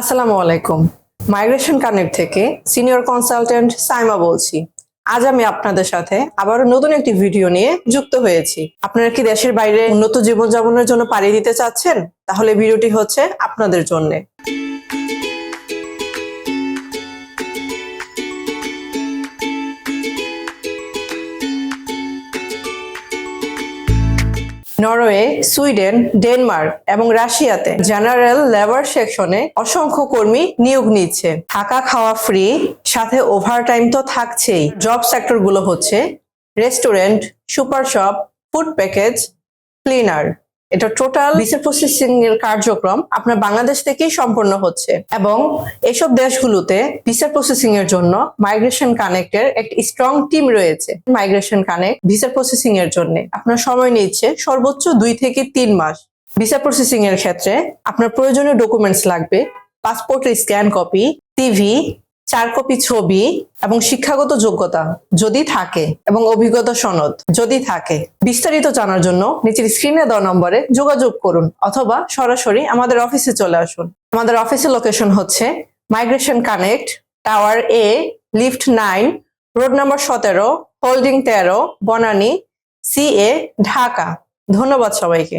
আসসালামু আলাইকুম। Migration connect থেকে সিনিয়র কনসালটেন্ট সাইমা বলছি। আজ আমি আপনাদের সাথে আবারও নতুন একটি ভিডিও নিয়ে যুক্ত হয়েছি। আপনারা কি দেশের বাইরে উন্নত জীবনযাপনের জন্য পাড়ি দিতে চাচ্ছেন? তাহলে ভিডিওটি হচ্ছে আপনাদের জন্য। নরওয়ে, সুইডেন, ডেনমার্ক এবং রাশিয়াতে জেনারেল লেবার সেকশনে অসংখ্য কর্মী নিয়োগ নিচ্ছে। থাকা খাওয়া ফ্রি, সাথে ওভারটাইম তো থাকছেই। জব সেক্টরগুলো হচ্ছে restaurant, super shop, food package, cleaner. এটা টোটাল ভিসা প্রসেসিং এর কার্যক্রম আপনার বাংলাদেশ থেকেই সম্পন্ন হচ্ছে। এবং এসব দেশগুলোতে ভিসা প্রসেসিং এর জন্য মাইগ্রেশন কানেক্টের একটি স্ট্রং টিম রয়েছে। মাইগ্রেশন কানেক্ট ভিসা প্রসেসিং এর জন্য আপনার সময় নিচ্ছে সর্বোচ্চ দুই থেকে তিন মাস। ভিসা প্রসেসিং এর ক্ষেত্রে আপনার প্রয়োজনীয় ডকুমেন্টস লাগবে পাসপোর্টের স্ক্যান কপি টিভি চার কপি ছবি এবং শিক্ষাগত যোগ্যতা যদি থাকে এবং অভিজ্ঞতা সনদ যদি থাকে, বিস্তারিত জানার জন্য নিচের স্ক্রিনে দেওয়া নম্বরে যোগাযোগ করুন অথবা সরাসরি আমাদের অফিসে চলে আসুন। আমাদের অফিসের লোকেশন হচ্ছে মাইগ্রেশন কানেক্ট টাওয়ার এ লিফট নাইন রোড নাম্বার সতেরো হোল্ডিং তেরো বনানী সি এ ঢাকা। ধন্যবাদ সবাইকে।